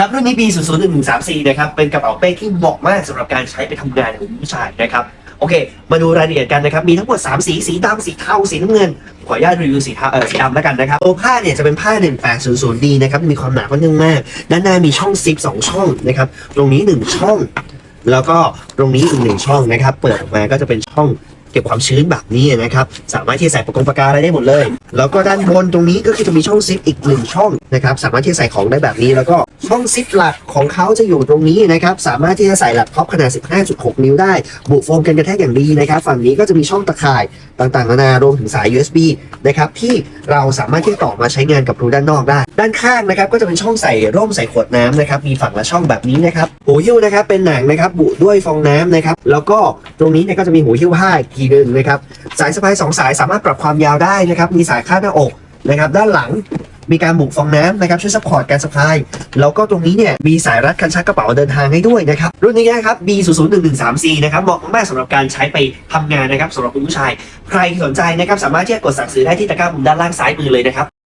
ครับรุ่นนี้ B 0 0 1 1 3 4 นะครับ เป็นกระเป๋าเป้ที่เหมาะมากสำหรับการใช้ไปทำงานของผู้ชายนะครับ โอเค มาดูรายละเอียดกันนะครับ มีทั้งหมด 3 สี สีดำสีเทา สีน้ำเงิน ขออนุญาตรีวิวสีเทาเออสีดำแล้วกันนะครับตัวผ้าเนี่ยจะเป็นผ้า 1800D นะครับ มีความหนาค่อนข้างมาก ด้านหน้ามีช่องซิป2ช่องนะครับ ตรงนี้ 1 ช่อง แล้วก็ตรงนี้อีกหนึ่งช่องนะครับ เปิดออกมาก็จะเป็นช่องเก็บความชื้นแบบนี้นะครับ สามารถที่ใส่ปากกงปากกาอะไรได้หมดเลย แล้วก็ด้านบนตรงนี้ก็คือจะมีช่องซิปอีกหนึ่งช่องนะครับ สามารถที่ใส่ของได้แบบนี้แล้วก็ ช่องซิปหลักของเขาจะอยู่ตรงนี้นะครับ สามารถที่จะใส่แล็ปท็อปขนาด 15.6 นิ้วได้ บุโฟมกันกระแทกอย่างดีนะครับ ฝั่งนี้ก็จะมีช่องตะข่ายต่างๆนานารวมถึงสาย USB นะครับที่เราสามารถที่จะต่อมาใช้งานกับรูด้านนอกได้ ด้านข้างนะครับก็จะเป็นช่องใส่ร่มใส่ขวดน้ำนะครับมีฝั่งละช่องแบบนี้นะครับหูหิ้วนะครับเป็นหนังนะครับบุด้วยฟองน้ำนะครับแล้วก็ตรงนี้เนี่ยก็จะมีหูหิ้วผ้าอีกทีหนึงนะครับสายสะพายสองสายสามารถปรับความยาวได้นะครับมีสายคาดหน้าอกนะครับด้านหลัง มีการบุกฟองน้ำนะครับช่วยซัพพอร์ตการสะพาย แล้วก็ตรงนี้เนี่ยมีสายรัดคันชักกระเป๋าเดินทางให้ด้วยนะครับ รุ่นนี้นะครับ B 0 0 1 1 3 4นะครับเหมาะมากๆสำหรับการใช้ไปทำงานนะครับสำหรับคุณผู้ชาย ใครสนใจนะครับสามารถที่จะกดสั่งซื้อได้ที่ตะกร้ามุมด้านล่างซ้ายมือเลยนะครับ